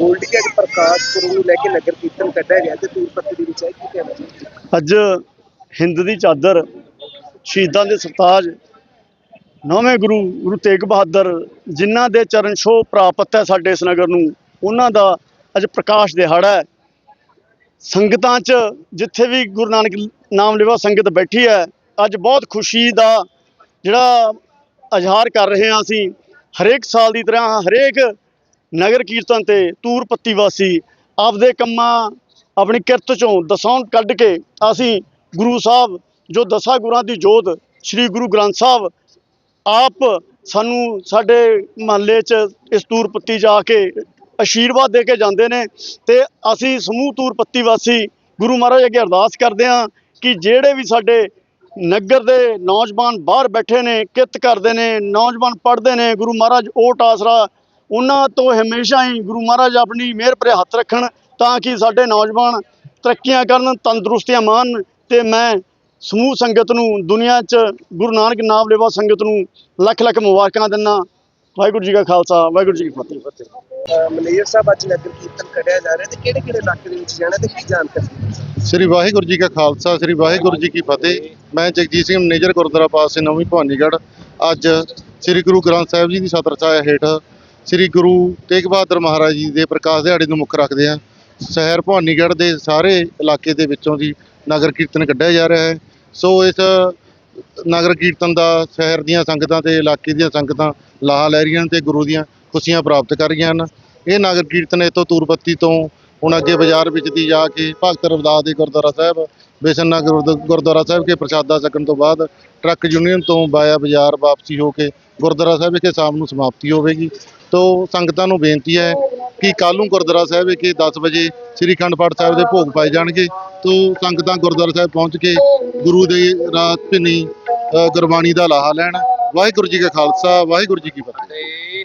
ਗੋਲਡੀ ਅੱਜ ਪ੍ਰਕਾਸ਼ ਪੁਰਬ ਨੂੰ ਲੈ ਕੇ ਨਗਰ ਕੀਰਤਨ ਕੱਢਿਆ ਗਿਆ ਤੇ ਤੂਰ ਪੱਤੀ ਦੇ ਵਿੱਚ ਹੈ ਕੀ ਕਹਿਣਾ ਚਾਹੁੰਦੇ ਅੱਜ ਹਿੰਦ ਦੀ ਚਾਦਰ, ਸ਼ਹੀਦਾਂ ਦੇ ਸਰਤਾਜ, ਨੌਵੇਂ ਗੁਰੂ ਗੁਰੂ ਤੇਗ ਬਹਾਦਰ ਜਿਨ੍ਹਾਂ ਦੇ ਚਰਨ ਛੋਹ ਪ੍ਰਾਪਤ ਹੈ ਸਾਡੇ ਇਸ ਨਗਰ ਨੂੰ, ਉਹਨਾਂ ਦਾ ਅੱਜ ਪ੍ਰਕਾਸ਼ ਦਿਹਾੜਾ ਹੈ। ਸੰਗਤਾਂ 'ਚ ਜਿੱਥੇ ਵੀ ਗੁਰੂ ਨਾਨਕ ਨਾਮ ਲੈਵਾ ਸੰਗਤ ਬੈਠੀ ਹੈ, ਅੱਜ ਬਹੁਤ ਖੁਸ਼ੀ ਦਾ ਜਿਹੜਾ ਇਜ਼ਹਾਰ ਕਰ ਰਹੇ ਹਾਂ ਅਸੀਂ, ਹਰੇਕ ਸਾਲ ਦੀ ਤਰ੍ਹਾਂ ਹਰੇਕ ਨਗਰ ਕੀਰਤਨ ਤੇ ਤੂਰ ਪੱਤੀ ਵਾਸੀ ਆਪਦੇ ਕੰਮਾਂ ਆਪਣੀ ਕਿਰਤ ਚੋਂ ਦਸੌਂ ਕੱਢ ਕੇ ਅਸੀਂ ਗੁਰੂ ਸਾਹਿਬ, ਜੋ ਦਸਾਂ ਗੁਰਾਂ ਦੀ ਜੋਤ ਸ੍ਰੀ ਗੁਰੂ ਗ੍ਰੰਥ ਸਾਹਿਬ ਆਪ ਸਾਨੂੰ ਸਾਡੇ ਮਹੱਲੇ 'ਚ ਇਸ ਤੂਰ ਪੱਤੀ ਜਾ ਕੇ ਆਸ਼ੀਰਵਾਦ ਦੇ ਕੇ ਜਾਂਦੇ ਨੇ ਤੇ ਅਸੀਂ ਸਮੂਹ ਤੂਰ ਪੱਤੀ ਵਾਸੀ ਗੁਰੂ ਮਹਾਰਾਜ ਅੱਗੇ ਅਰਦਾਸ ਕਰਦੇ ਹਾਂ ਕਿ ਜਿਹੜੇ ਵੀ ਸਾਡੇ ਨਗਰ ਦੇ ਨੌਜਵਾਨ ਬਾਹਰ ਬੈਠੇ ਨੇ, ਕਿਰਤ ਕਰਦੇ ਨੇ, ਨੌਜਵਾਨ ਪੜ੍ਹਦੇ ਨੇ, ਗੁਰੂ ਮਹਾਰਾਜ ਓਟ ਆਸਰਾ ਉਹਨਾਂ ਤੋਂ ਹਮੇਸ਼ਾ ਹੀ ਗੁਰੂ ਮਹਾਰਾਜ ਆਪਣੀ ਮਿਹਰ ਭਰੇ ਹੱਥ ਰੱਖਣ ਤਾਂ ਕਿ ਸਾਡੇ ਨੌਜਵਾਨ ਤਰੱਕੀਆਂ ਕਰਨ ਤੰਦਰੁਸਤੀਆਂ ਮਾਣ ਤੇ ਮੈਂ ਸਮੂਹ ਸੰਗਤ ਨੂੰ ਦੁਨੀਆ 'ਚ ਗੁਰੂ ਨਾਨਕ ਨਾਮ ਲੈਵਾ ਸੰਗਤ ਨੂੰ ਲੱਖ ਲੱਖ ਮੁਬਾਰਕਾਂ ਦਿੰਦਾ ਵਾਹਿਗੁਰੂ ਜੀ ਕਾ ਖਾਲਸਾ ਵਾਹਿਗੁਰੂ ਜੀ ਕੀ ਫਤਿਹ। ਮੈਨੇਜਰ ਸਾਹਿਬ ਅੱਜ ਨਗਰ ਕੀਰਤਨ ਕੱਢਿਆ ਜਾ ਰਿਹਾ ਤੇ ਕਿਹੜੇ ਕਿਹੜੇ ਇਲਾਕੇ ਦੇ ਵਿੱਚ ਜਾਣਾ ਤੇ ਕੀ ਜਾਣਕਾਰੀ ਸ੍ਰੀ ਵਾਹਿਗੁਰੂ ਜੀ ਕਾ ਖਾਲਸਾ ਸ੍ਰੀ ਵਾਹਿਗੁਰੂ ਜੀ ਕੀ ਫਤਿਹ। ਮੈਂ ਜਗਜੀਤ ਸਿੰਘ ਮੈਨੇਜਰ ਗੁਰਦੁਆਰਾ ਪਾਸੇ ਨਵੀਂ ਭਵਾਨੀਗੜ੍ਹ। ਅੱਜ ਸ੍ਰੀ ਗੁਰੂ ਗ੍ਰੰਥ ਸਾਹਿਬ ਜੀ ਦੀ ਸਤਰ ਛਾਇਆ ਹੇਠ ਸ੍ਰੀ ਗੁਰੂ ਤੇਗ ਬਹਾਦਰ ਮਹਾਰਾਜ ਜੀ ਦੇ ਪ੍ਰਕਾਸ਼ ਦਿਹਾੜੇ ਨੂੰ ਮੁੱਖ ਰੱਖਦੇ ਹਾਂ। ਸ਼ਹਿਰ ਭਵਾਨੀਗੜ੍ਹ ਦੇ ਸਾਰੇ ਇਲਾਕੇ ਦੇ ਵਿੱਚੋਂ ਦੀ ਨਗਰ ਕੀਰਤਨ ਕੱਢਿਆ ਜਾ ਰਿਹਾ ਹੈ। ਸੋ ਇਸ ਨਗਰ ਕੀਰਤਨ ਦਾ ਸ਼ਹਿਰ ਦੀਆਂ ਸੰਗਤਾਂ ਤੇ ਇਲਾਕੇ ਦੀਆਂ ਸੰਗਤਾਂ ਲਾਹਾ ਲੈ ਰਹੀਆਂ ਹਨ ਤੇ ਗੁਰੂ ਦੀਆਂ ਖੁਸ਼ੀਆਂ ਪ੍ਰਾਪਤ ਕਰ ਰਹੀਆਂ ਹਨ। ਇਹ ਨਗਰ ਕੀਰਤਨ ਇੱਥੋਂ ਤੂਰਬੱਤੀ ਤੋਂ ਹੁਣ ਅੱਗੇ ਬਾਜ਼ਾਰ ਵਿੱਚ ਦੀ ਜਾ ਕੇ ਭਗਤ ਰਵਦਾਸ ਦੇ ਗੁਰਦੁਆਰਾ ਸਾਹਿਬ, ਬੇਸਨ ਨਗਰ ਗੁਰਦੁਆਰਾ ਸਾਹਿਬ ਕੇ ਪ੍ਰਸ਼ਾਦਾ ਛਕਣ ਤੋਂ ਬਾਅਦ ਟਰੱਕ ਯੂਨੀਅਨ ਤੋਂ ਬਾਇਆ ਬਾਜ਼ਾਰ ਵਾਪਸੀ ਹੋ ਕੇ ਗੁਰਦੁਆਰਾ ਸਾਹਿਬ ਵਿਖੇ ਸ਼ਾਮ ਨੂੰ ਸਮਾਪਤੀ ਹੋਵੇਗੀ। ਤੋ ਸੰਗਤਾਂ ਨੂੰ ਬੇਨਤੀ ਹੈ ਕਿ ਕੱਲ੍ਹ ਨੂੰ ਗੁਰਦੁਆਰਾ ਸਾਹਿਬ ਵਿਖੇ 10 ਵਜੇ ਸ੍ਰੀ ਅਖੰਡ ਪਾਠ ਸਾਹਿਬ ਦੇ ਭੋਗ ਪਾਏ ਜਾਣਗੇ। ਤੋ ਸੰਗਤਾਂ ਗੁਰਦੁਆਰਾ ਸਾਹਿਬ ਪਹੁੰਚ ਕੇ ਗੁਰੂ ਦੇ ਰਾਤ ਭਿੰਨੀ ਗੁਰਬਾਣੀ ਦਾ ਲਾਹਾ ਲੈਣ। ਵਾਹਿਗੁਰੂ ਜੀ ਕਾ ਖਾਲਸਾ, ਵਾਹਿਗੁਰੂ ਜੀ ਕੀ ਫਤਿਹ।